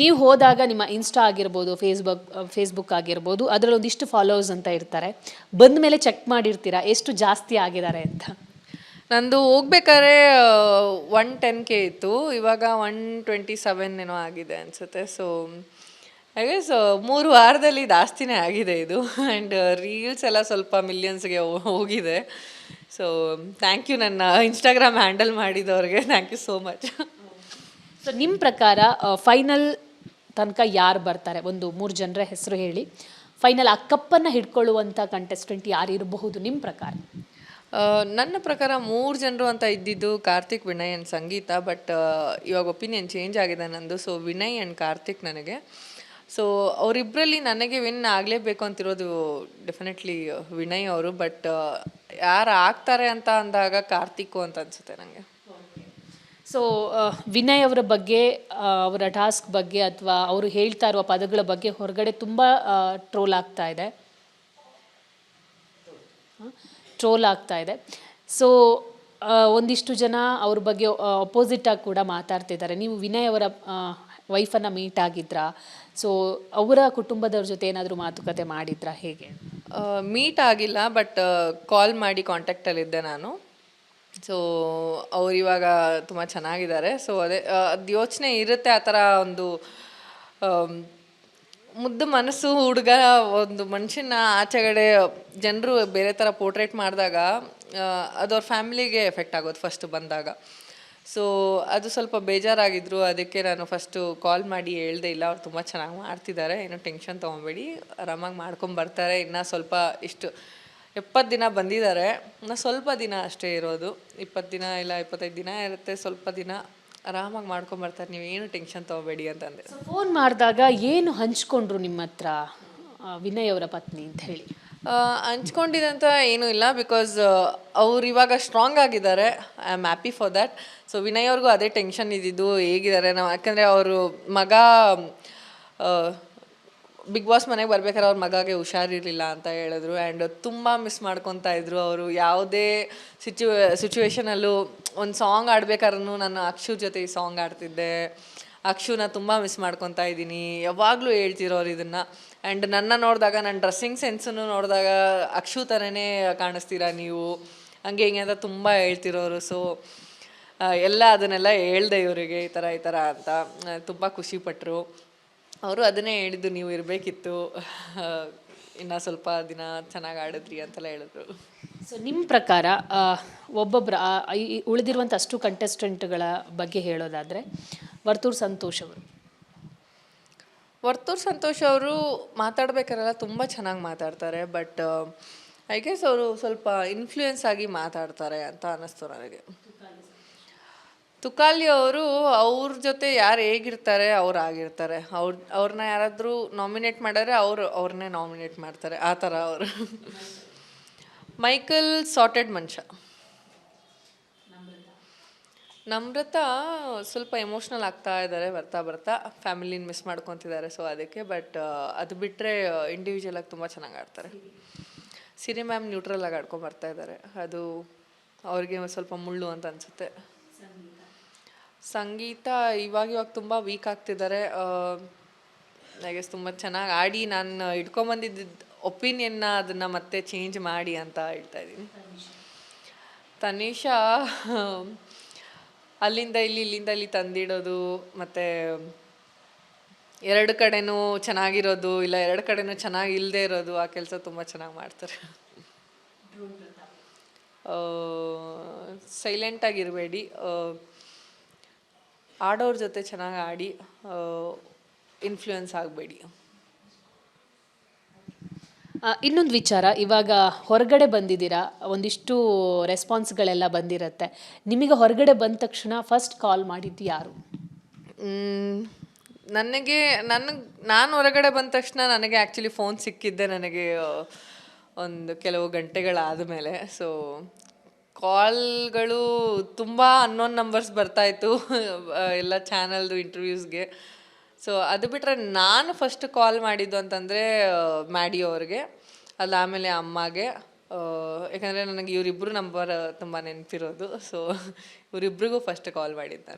ನೀವು ಹೋದಾಗ ನಿಮ್ಮ ಇನ್ಸ್ಟಾ ಆಗಿರ್ಬೋದು ಫೇಸ್ಬುಕ್ ಫೇಸ್ಬುಕ್ ಆಗಿರ್ಬೋದು, ಅದರಲ್ಲಿ ಒಂದಿಷ್ಟು ಫಾಲೋವರ್ಸ್ ಅಂತ ಇರ್ತಾರೆ. ಬಂದ ಮೇಲೆ ಚೆಕ್ ಮಾಡಿರ್ತೀರಾ? ಎಷ್ಟು ಜಾಸ್ತಿ ಆಗಿದ್ದಾರೆ ಅಂತ? ನಂದು ಹೋಗ್ಬೇಕಾದ್ರೆ ಒನ್ ಟೆನ್ ಕೆ ಇತ್ತು. ಇವಾಗ ಒನ್ ಟ್ವೆಂಟಿ ಸೆವೆನ್ ಏನೋ ಆಗಿದೆ ಅನಿಸುತ್ತೆ. ಸೊ ಐ ಸೊ ಮೂರು ವಾರದಲ್ಲಿ ಜಾಸ್ತಿನೇ ಆಗಿದೆ ಇದು. ಆ್ಯಂಡ್ ರೀಲ್ಸ್ ಎಲ್ಲ ಸ್ವಲ್ಪ ಮಿಲಿಯನ್ಸ್ಗೆ ಹೋಗಿದೆ. ಸೊ ಥ್ಯಾಂಕ್ ಯು ನನ್ನ Instagram handle ಮಾಡಿದವ್ರಿಗೆ. Thank you so much so ನಿಮ್ಮ ಪ್ರಕಾರ ಫೈನಲ್ ತನಕ ಯಾರು ಬರ್ತಾರೆ? ಒಂದು ಮೂರು ಜನರ ಹೆಸರು ಹೇಳಿ. ಫೈನಲ್ ಆ ಕಪ್ಪನ್ನು ಹಿಡ್ಕೊಳ್ಳುವಂಥ ಕಂಟೆಸ್ಟೆಂಟ್ ಯಾರು ಇರಬಹುದು ನಿಮ್ಮ ಪ್ರಕಾರ? ನನ್ನ ಪ್ರಕಾರ ಮೂರು ಜನರು ಅಂತ ಇದ್ದಿದ್ದು ಕಾರ್ತಿಕ್, ವಿನಯ್ ಆ್ಯಂಡ್ ಸಂಗೀತ ಬಟ್ ಇವಾಗ ಒಪಿನಿಯನ್ ಚೇಂಜ್ ಆಗಿದೆ ನಂದು. ಸೊ ವಿನಯ್ ಆ್ಯಂಡ್ ಕಾರ್ತಿಕ್ ನನಗೆ. ಸೊ ಅವರಿಬ್ಬರಲ್ಲಿ ನನಗೆ ವಿನ್ ಆಗಲೇಬೇಕು ಅಂತಿರೋದು ಡೆಫಿನೆಟ್ಲಿ ವಿನಯ್ ಅವರು ಬಟ್ ಯಾರು ಆಗ್ತಾರೆ ಅಂತ ಅಂದಾಗ ಕಾರ್ತಿಕ್ಕು ಅಂತ ಅನಿಸುತ್ತೆ ನನಗೆ ಸೊ ವಿನಯ್ ಅವರ ಬಗ್ಗೆ ಅವರ ಟಾಸ್ಕ್ ಬಗ್ಗೆ ಅಥವಾ ಅವರು ಹೇಳ್ತಾ ಇರುವ ಪದಗಳ ಬಗ್ಗೆ ಹೊರಗಡೆ ತುಂಬ ಟ್ರೋಲ್ ಆಗ್ತಾ ಇದೆ. ಟ್ರೋಲ್ ಆಗ್ತಾ ಇದೆ. ಸೊ ಒಂದಿಷ್ಟು ಜನ ಅವ್ರ ಬಗ್ಗೆ ಅಪೋಸಿಟ್ ಆಗಿ ಕೂಡ ಮಾತಾಡ್ತಿದ್ದಾರೆ ನೀವು ವಿನಯ್ ಅವರ ವೈಫನ್ನು ಮೀಟ್ ಆಗಿದ್ರಾ? ಸೊ ಅವರ ಕುಟುಂಬದವ್ರ ಜೊತೆ ಏನಾದರೂ ಮಾತುಕತೆ ಮಾಡಿದ್ರಾ? ಹೇಗೆ? ಮೀಟ್ ಆಗಿಲ್ಲ ಬಟ್ ಕಾಲ್ ಮಾಡಿ ಕಾಂಟ್ಯಾಕ್ಟಲ್ಲಿದ್ದೆ ನಾನು. ಸೊ ಅವ್ರು ಇವಾಗ ತುಂಬ ಚೆನ್ನಾಗಿದ್ದಾರೆ. ಸೊ ಅದೇ ಅದು ಯೋಚನೆ ಇರುತ್ತೆ ಆ ಥರ ಒಂದು ಮುದ್ದು ಮನಸ್ಸು ಹುಡುಗ ಒಂದು ಮನುಷ್ಯನ ಆಚೆಗಡೆ ಜನರು ಬೇರೆ ಥರ ಪೋರ್ಟ್ರೇಟ್ ಮಾಡಿದಾಗ ಅದು ಅವ್ರ ಫ್ಯಾಮಿಲಿಗೆ ಎಫೆಕ್ಟ್ ಆಗೋದು ಫಸ್ಟ್ ಬಂದಾಗ. ಸೊ ಅದು ಸ್ವಲ್ಪ ಬೇಜಾರಾಗಿದ್ರು. ಅದಕ್ಕೆ ನಾನು ಫಸ್ಟು ಕಾಲ್ ಮಾಡಿ ಹೇಳ್ದೆ, ಇಲ್ಲ, ಅವ್ರು ತುಂಬ ಚೆನ್ನಾಗಿ ಮಾಡ್ತಿದ್ದಾರೆ. ಏನೋ ಟೆನ್ಷನ್ ತೊಗೊಬೇಡಿ. ಆರಾಮಾಗಿ ಮಾಡ್ಕೊಂಡು ಬರ್ತಾರೆ. ಇನ್ನು ಸ್ವಲ್ಪ ಇಷ್ಟು ಎಪ್ಪತ್ತು ದಿನ ಬಂದಿದ್ದಾರೆ. ಇನ್ನು ಸ್ವಲ್ಪ ದಿನ ಅಷ್ಟೇ ಇರೋದು. ಇಪ್ಪತ್ತು ದಿನ ಇಲ್ಲ ಇಪ್ಪತ್ತೈದು ದಿನ ಇರುತ್ತೆ. ಸ್ವಲ್ಪ ದಿನ ಆರಾಮಾಗಿ ಮಾಡ್ಕೊಂಡು ಬರ್ತಾರೆ. ಏನು ಟೆನ್ಷನ್ ತೊಗೋಬೇಡಿ ಅಂತಂದರೆ ಫೋನ್ ಮಾಡಿದಾಗ ಏನು ಹಂಚ್ಕೊಂಡ್ರು ನಿಮ್ಮ ಹತ್ರ ವಿನಯ್ ಅವರ ಪತ್ನಿ ಅಂತ ಹೇಳಿ? ಹಂಚ್ಕೊಂಡಿದಂತ ಏನೂ ಇಲ್ಲ ಬಿಕಾಸ್ ಅವ್ರು ಇವಾಗ ಸ್ಟ್ರಾಂಗ್ ಆಗಿದ್ದಾರೆ. I am happy for that so Vinay ಅವ್ರಿಗೂ ಅದೇ ಟೆನ್ಷನ್ ಇದ್ದಿದ್ದು ಹೇಗಿದ್ದಾರೆ. ನಾವು ಯಾಕಂದರೆ ಅವರು ಮಗ ಬಿಗ್ ಬಾಸ್ ಮನೆಗೆ ಬರ್ಬೇಕಾದ್ರೆ ಅವ್ರ ಮಗಗೆ ಹುಷಾರಿರಲಿಲ್ಲ ಅಂತ ಹೇಳಿದ್ರು. ಆ್ಯಂಡ್ ತುಂಬ ಮಿಸ್ ಮಾಡ್ಕೊತಾ ಇದ್ರು ಅವರು. ಯಾವುದೇ ಸಿಚುವೇ ಸಿಚುವೇಶನಲ್ಲೂ ಒಂದು ಸಾಂಗ್ ಆಡ್ಬೇಕಾದ್ರೂ ನಾನು ಅಕ್ಷು ಜೊತೆ ಈ ಸಾಂಗ್ ಆಡ್ತಿದ್ದೆ ಅಕ್ಷುನ ತುಂಬ ಮಿಸ್ ಮಾಡ್ಕೊತಾ ಇದ್ದೀನಿ. ಯಾವಾಗಲೂ ಹೇಳ್ತಿರೋರು ಇದನ್ನು. ಆ್ಯಂಡ್ ನನ್ನ ನೋಡಿದಾಗ ನನ್ನ ಡ್ರೆಸ್ಸಿಂಗ್ ಸೆನ್ಸನ್ನು ನೋಡಿದಾಗ ಅಕ್ಷು ಥರನೇ ಕಾಣಿಸ್ತೀರಾ ನೀವು? ಹಂಗೆ ಹಿಂಗೆ ಅಂತ ತುಂಬ ಹೇಳ್ತಿರೋರು ಸೊ ಎಲ್ಲ ಅದನ್ನೆಲ್ಲ ಹೇಳ್ದೆ ಇವರಿಗೆ ಈ ಥರ ಈ ಥರ ಅಂತ. ತುಂಬ ಖುಷಿಪಟ್ಟರು ಅವರು ಅದನ್ನೇ ಹೇಳಿದ್ದು ನೀವು ಇರಬೇಕಿತ್ತು. ಇನ್ನು ಸ್ವಲ್ಪ ದಿನ ಚೆನ್ನಾಗಿ ಆಡಿದ್ರಿ ಅಂತೆಲ್ಲ ಹೇಳಿದ್ರು. ಸೊ ನಿಮ್ಮ ಪ್ರಕಾರ ಒಬ್ಬೊಬ್ರು ಒಬ್ಬೊಬ್ಬರ ಉಳಿದಿರುವಂಥ ಅಷ್ಟು ಕಂಟೆಸ್ಟೆಂಟ್ಗಳ ಬಗ್ಗೆ ಹೇಳೋದಾದರೆ ವರ್ತೂರ್ ಸಂತೋಷ್ ಅವರು. ವರ್ತೂರ್ ಸಂತೋಷ್ ಅವರು ಮಾತಾಡ್ಬೇಕಾರೆಲ್ಲ ತುಂಬ ಚೆನ್ನಾಗಿ ಮಾತಾಡ್ತಾರೆ ಬಟ್ ಐ ಗೆಸ್ ಅವರು ಸ್ವಲ್ಪ ಇನ್ಫ್ಲೂಯೆನ್ಸ್ ಆಗಿ ಮಾತಾಡ್ತಾರೆ ಅಂತ ಅನ್ನಿಸ್ತು ನನಗೆ. ತುಕಾಲಿ ಅವರು ಅವ್ರ ಜೊತೆ ಯಾರು ಹೇಗಿರ್ತಾರೆ ಅವ್ರು ಆಗಿರ್ತಾರೆ. ಅವ್ರ ಅವ್ರನ್ನ ಯಾರಾದರೂ ನಾಮಿನೇಟ್ ಮಾಡಿದ್ರೆ ಅವರು ಅವ್ರನ್ನೇ ನಾಮಿನೇಟ್ ಮಾಡ್ತಾರೆ. ಆ ಥರ ಅವರು. ಮೈಕಲ್ ಸಾರ್ಟೆಡ್ ಮನುಷ್ಯ. ನಮ್ರತಾ ಸ್ವಲ್ಪ ಎಮೋಷ್ನಲ್ ಆಗ್ತಾ ಇದ್ದಾರೆ ಬರ್ತಾ ಬರ್ತಾ. ಫ್ಯಾಮಿಲಿನ ಮಿಸ್ ಮಾಡ್ಕೊತಿದ್ದಾರೆ ಸೊ ಅದಕ್ಕೆ ಬಟ್ ಅದು ಬಿಟ್ಟರೆ ಇಂಡಿವಿಜುವಲ್ ಆಗಿ ತುಂಬ ಚೆನ್ನಾಗಿ ಆಡ್ತಾರೆ. ಸಿರಿ ಮ್ಯಾಮ್ ನ್ಯೂಟ್ರಲ್ ಆಗಿ ಆಡ್ಕೊಂಡು ಬರ್ತಾ ಇದ್ದಾರೆ ಅದು ಅವ್ರಿಗೆ ಸ್ವಲ್ಪ ಮುಳ್ಳು ಅಂತ ಅನಿಸುತ್ತೆ. ಸಂಗೀತ ಇವಾಗ ಇವಾಗ ತುಂಬ ವೀಕ್ ಆಗ್ತಿದ್ದಾರೆ ಗೆಸ್ ತುಂಬ ಚೆನ್ನಾಗಿ ಆಡಿ ನಾನು ಇಟ್ಕೊಂಬಂದಿದ್ದ ಒಪಿನಿಯನ್ನ ಅದನ್ನು ಮತ್ತೆ ಚೇಂಜ್ ಮಾಡಿ ಅಂತ ಹೇಳ್ತಾ ಇದ್ದೀನಿ. ತನಿಷಾ ಅಲ್ಲಿಂದ ಇಲ್ಲಿ ಇಲ್ಲಿಂದ ಇಲ್ಲಿ ತಂದಿಡೋದು ಮತ್ತು ಎರಡು ಕಡೆನೂ ಚೆನ್ನಾಗಿರೋದು ಇಲ್ಲ ಎರಡು ಕಡೆನೂ ಚೆನ್ನಾಗಿ ಇಲ್ಲದೆ ಇರೋದು ಆ ಕೆಲಸ ತುಂಬ ಚೆನ್ನಾಗಿ ಮಾಡ್ತಾರೆ. ಸೈಲೆಂಟಾಗಿರಬೇಡಿ ಆಡೋರ ಜೊತೆ ಚೆನ್ನಾಗಿ ಆಡಿ ಇನ್ಫ್ಲೂಯೆನ್ಸ್ ಆಗಬೇಡಿ. ಇನ್ನೊಂದು ವಿಚಾರ ಇವಾಗ ಹೊರಗಡೆ ಬಂದಿದ್ದೀರಾ ಒಂದಿಷ್ಟು ರೆಸ್ಪಾನ್ಸ್ಗಳೆಲ್ಲ ಬಂದಿರತ್ತೆ. ನಿಮಗೆ ಹೊರಗಡೆ ಬಂದ ತಕ್ಷಣ ಫಸ್ಟ್ ಕಾಲ್ ಮಾಡಿದ್ದು ಯಾರು? ನನಗೆ ನನಗೆ ನಾನು ಹೊರಗಡೆ ಬಂದ ತಕ್ಷಣ ನನಗೆ ಆ್ಯಕ್ಚುಲಿ ಫೋನ್ ಸಿಕ್ಕಿದ್ದೆ ನನಗೆ ಒಂದು ಕೆಲವು ಗಂಟೆಗಳಾದ ಮೇಲೆ ಸೊ ಕಾಲ್ಗಳು ತುಂಬ ಅನ್ನೋನ್ ನಂಬರ್ಸ್ ಬರ್ತಾಯಿತ್ತು ಎಲ್ಲ ಚಾನಲ್ದು ಇಂಟರ್ವ್ಯೂಸ್ಗೆ ಸೊ ಅದು ಬಿಟ್ಟರೆ ನಾನು ಫಸ್ಟ್ ಕಾಲ್ ಮಾಡಿದ್ದು ಅಂತಂದರೆ ಮ್ಯಾಡಿ ಅವ್ರಿಗೆ, ಅಲ್ಲ ಆಮೇಲೆ ಅಮ್ಮಗೆ ಯಾಕಂದರೆ ನನಗೆ ಇವರಿಬ್ಬರು ನಂಬರ್ ತುಂಬ ನೆನಪಿರೋದು. ಸೊ ಇವರಿಬ್ಬರಿಗೂ ಫಸ್ಟ್ ಕಾಲ್ ಮಾಡಿದ್ದೆ